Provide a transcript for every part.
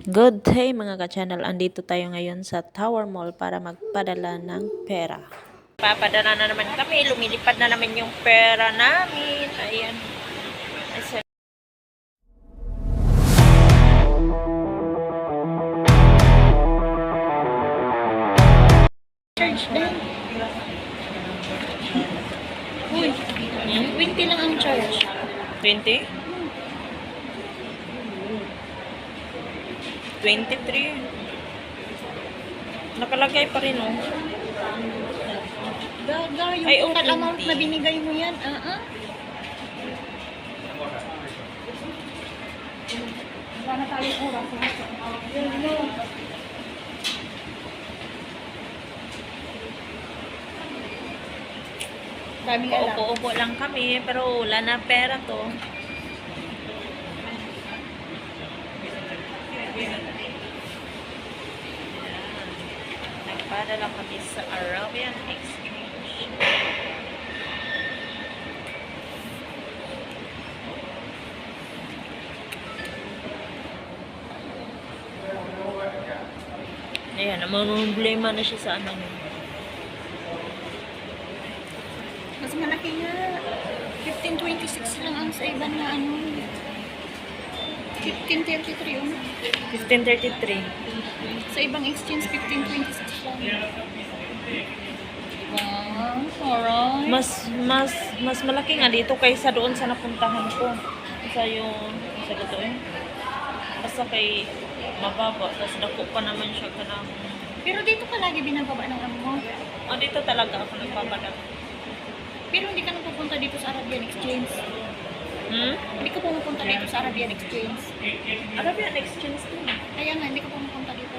Good day mga ka-channel. Andito tayo ngayon sa Tower Mall para magpadala ng pera. Papadala na naman kami. Lumilipad na naman yung pera namin. Ayan. Ayan. Charge din. Uy, 20 lang ang charge. 20? 23. Nakalagay pa rin oh. Gaga, yung Ay, oh, total amount 20. na binigay mo yan. Ah, ah. Wala na tayong oras. Daming alam. Paupo-upo lang kami pero wala na pera to. Nagpadala kami sa Arabian Exchange. Ayan, namumblema na siya sa ano. Mas malaki nga. 1526 lang ang sa iba na ano. 1533 yun. 1533. Sa ibang exchange, 1526 lang. Wow, alright. Mas mas mas malaki nga dito kaysa doon sa napuntahan ko. Sa yung sa dito eh. Basta kay mababa tapos dako pa naman siya kanang Pero dito ka lagi binababa ng ano mo. Oh, dito talaga ako nagpapadala. Pero hindi ka napupunta dito sa Arabian Exchange. Hmm? Hindi ka pumupunta dito sa Arabian Exchange. Arabian Exchange din. Kaya nga, hindi ka pumupunta dito.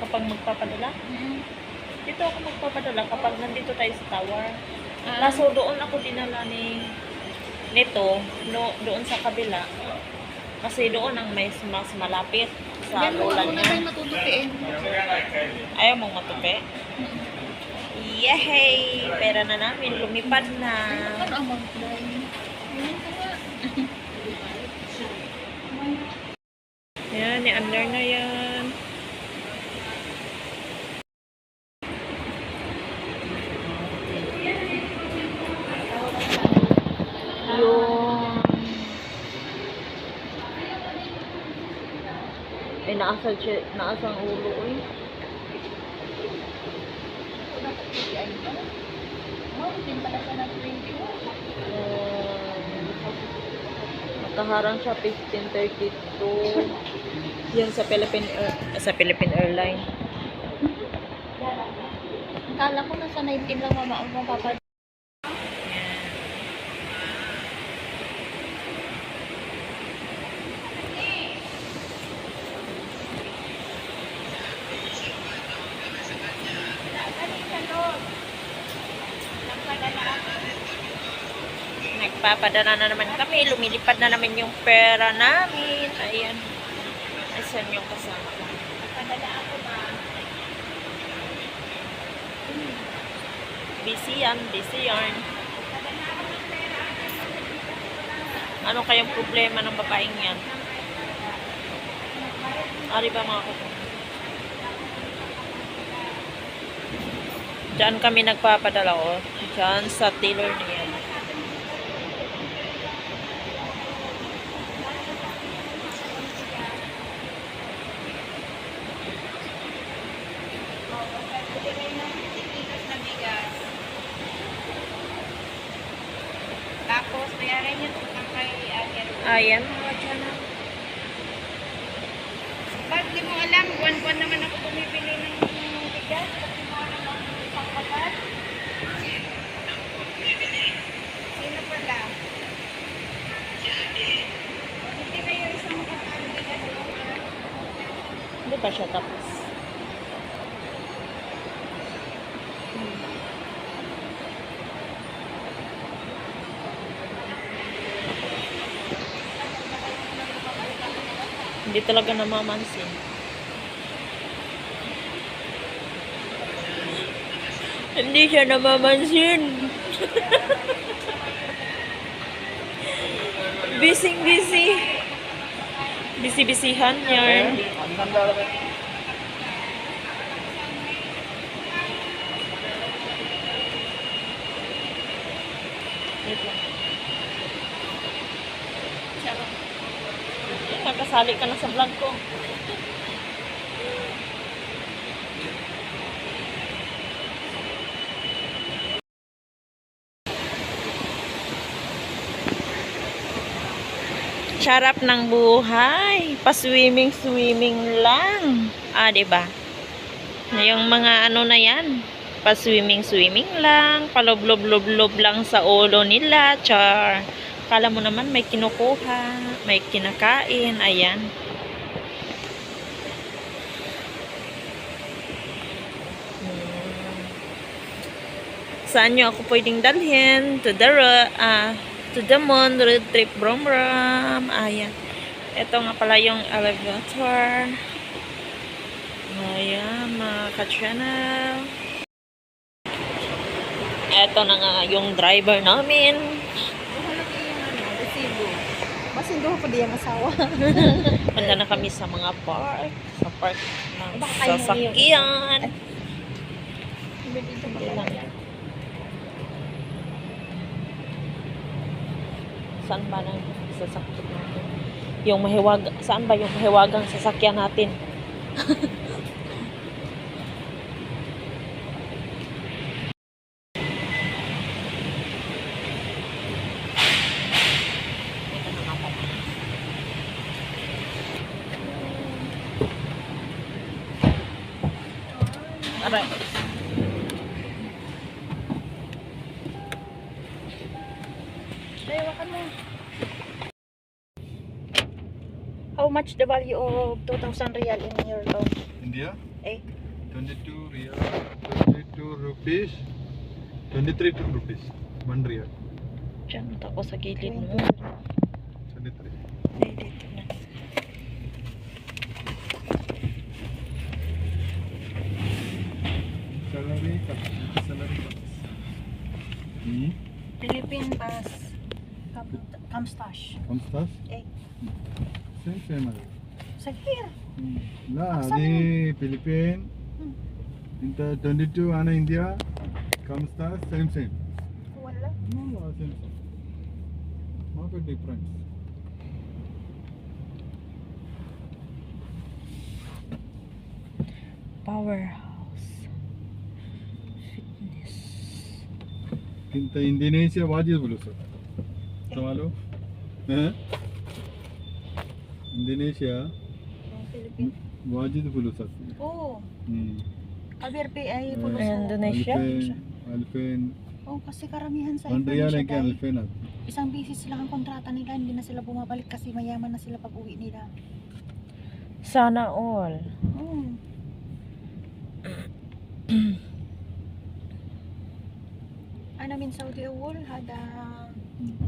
Kapag magpapadala. Mm. Dito ako magpapadala kapag nandito tayo sa tower. Ah, Kaso doon ako dinala ni nito, no, doon sa kabila. Kasi doon ang may mas malapit sa Yan lola niya. tayo matutupiin. Ayaw mong matupi? Yehey! Pera na namin. Lumipad na. Ano amount dahil? Yun ka nga. Yan, ni under na yan. Yung... Ay, naasal siya, naasang ulo ko eh. Mountain pala siya ng 20. Nakaharang siya 1532. Yan sa Philippine Air, sa Philippine Airline. Akala ko nasa 19 lang mama ang mapapad. Nagpapadala na naman kami. Lumilipad na naman yung pera namin. Ayan. Asan yung kasama ko? Padala ako na. Busy yan. Busy yarn. Ano kayang problema ng babaeng yan? Ari ba mga kuko? Diyan kami nagpapadala ko. Diyan sa tailor niya. Tapos, bayaran niyo ito kay Ayan. Ayan. Bakit di mo alam? Buwan-buwan naman ako bumibili ng bigas. Kasi mo alam ang isang kapat. Sino pala? Hindi kayo isang kapat bigas. Hindi pa siya tapos. Hindi talaga namamansin. Hindi siya namamansin. Busy busy. Bisi-bisihan yarn. Nakasali ka na sa vlog ko. Sarap ng buhay. Pa-swimming-swimming lang. Ah, ba? Yung mga ano na 'yan, pa-swimming-swimming lang, paloblob-lob-lob lang sa ulo nila, char. Kala mo naman may kinukuha, may kinakain, ayan. Hmm. Saan nyo ako pwedeng dalhin? To the, ah, to the moon, road trip, brom brom. Ayan. Ito nga pala yung elevator. Ayan, mga ka-channel. Ito na nga yung driver namin. Mahalagi yung ano, resibo. Masindo ko di ang asawa. Punta na kami sa mga park. Sa park ng sasakyan. Hindi lang. Saan ba nang sasakyan natin? Yung mahiwag, saan ba yung mahiwagang sasakyan natin? Abay. Dayawakan mo. How much the value of 2,000 real in your loan? India? Eh? 22 real, 22 rupees, 23 rupees, 1 real. Diyan, ako sa gilid mo. 23. 23. Hmm? Philippine bus Kamstash. Kamstash? Eh. Sa sa mali. Sa here. Hmm. La, di Philippine. Inta 22 ana India. Kamstash same same. Wala. No, no, same same. Market difference. Power ఇంత Indonesia బాగా పిలుస్తారు వాళ్ళు ఇండోనేషియా వాజిద్ పిలుస్తారు Indonesia? Alfen. Oo, oh, kasi karamihan sa Indonesia. Andrea lang kaya Alfen at. Isang bisis lang ang kontrata nila, hindi na sila bumabalik kasi mayaman na sila pag uwi nila. Sana all. Oo. Mm. Ana min Saudi awol hada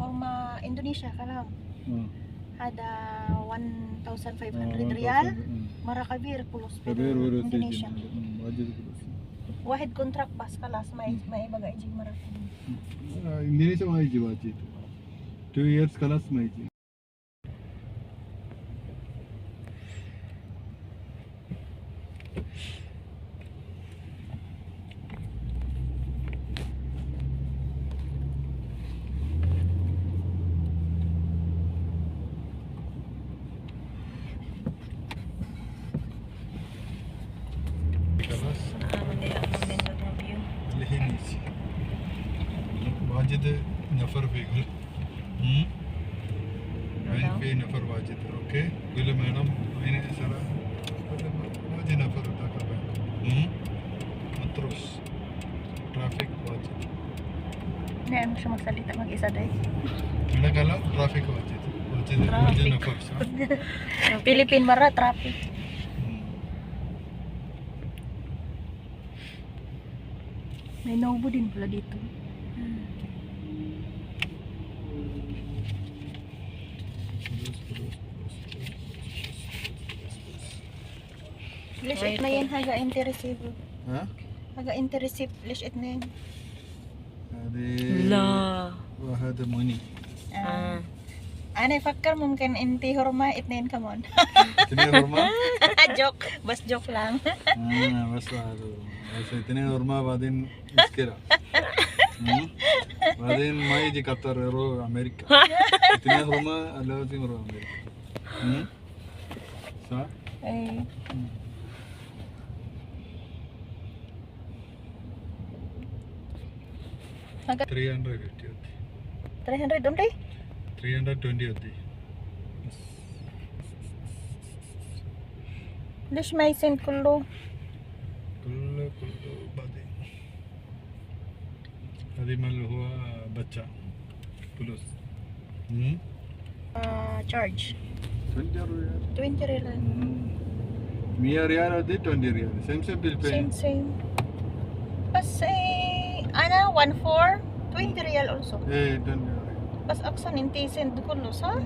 forma Indonesia kalam Oh, hada 1,500 oh, real hmm. mara kabir pulos Kabir sa Indonesia. Hmm. Wahid contract pas kalas may may bagay jing mara. Ah, Indonesia wajid wajid. Two years kalas maiji. نفر في قل عين في نفر واجد اوكي قل مدام عين يسرى واجد نفر ذاك متروس ترافيك واجد نعم شو مسألة تمك إذا ده أنا قال ترافيك واجد واجد واجد نفر صح فيلبين مرة ترافيك May nobody pala dito. Lish it na yun, harga interesibo. Ha? Haga interesib, lish it na Wah ada La. Wahada money. Ah. ah. Ane fakar mungkin inti hurma itnin come on. Tini hurma? jok, bas jok lang. Ah, bas lah tu. Asa itnin hurma badin iskira. Hmm? Badin mai di Qatar ero Amerika. Itnin hurma alat di Amerika. Hmm? Sa? So? Eh. Hmm. Three hundred fifty ಹೋತಿ three hundred ಉಂಟು three hundred twenty ಹೋತಿ dish ಮೈಸೇನ್ ಕುಲ್ಲು ಕುಲ್ಲು ಕುಲ್ಲು ಬಾದಿ ಅದಿಮಲ್ ಹೂವ ಬಚ್ಚ ಕುಲುಸ್ ಹ್ಞೂ ಚಾರ್ಜ್ ಟ್ವೆಂಟಿ ರಿಯಲ್ ಮಿಯರ್ ಯಾರು ಅದೇ twenty real same same bill pay same same bus same no? 20 real also. Eh, dun yun. Bas aksan intesend ko no sa?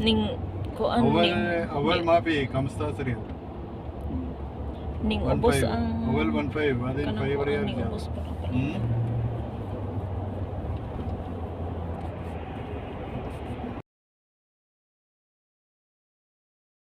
Ning kuan Awal, ning eh, awal mapi kamusta sa rin? Ning ubos ang Awal 1.5, adin 5 real. Ning ubos pa. Hmm?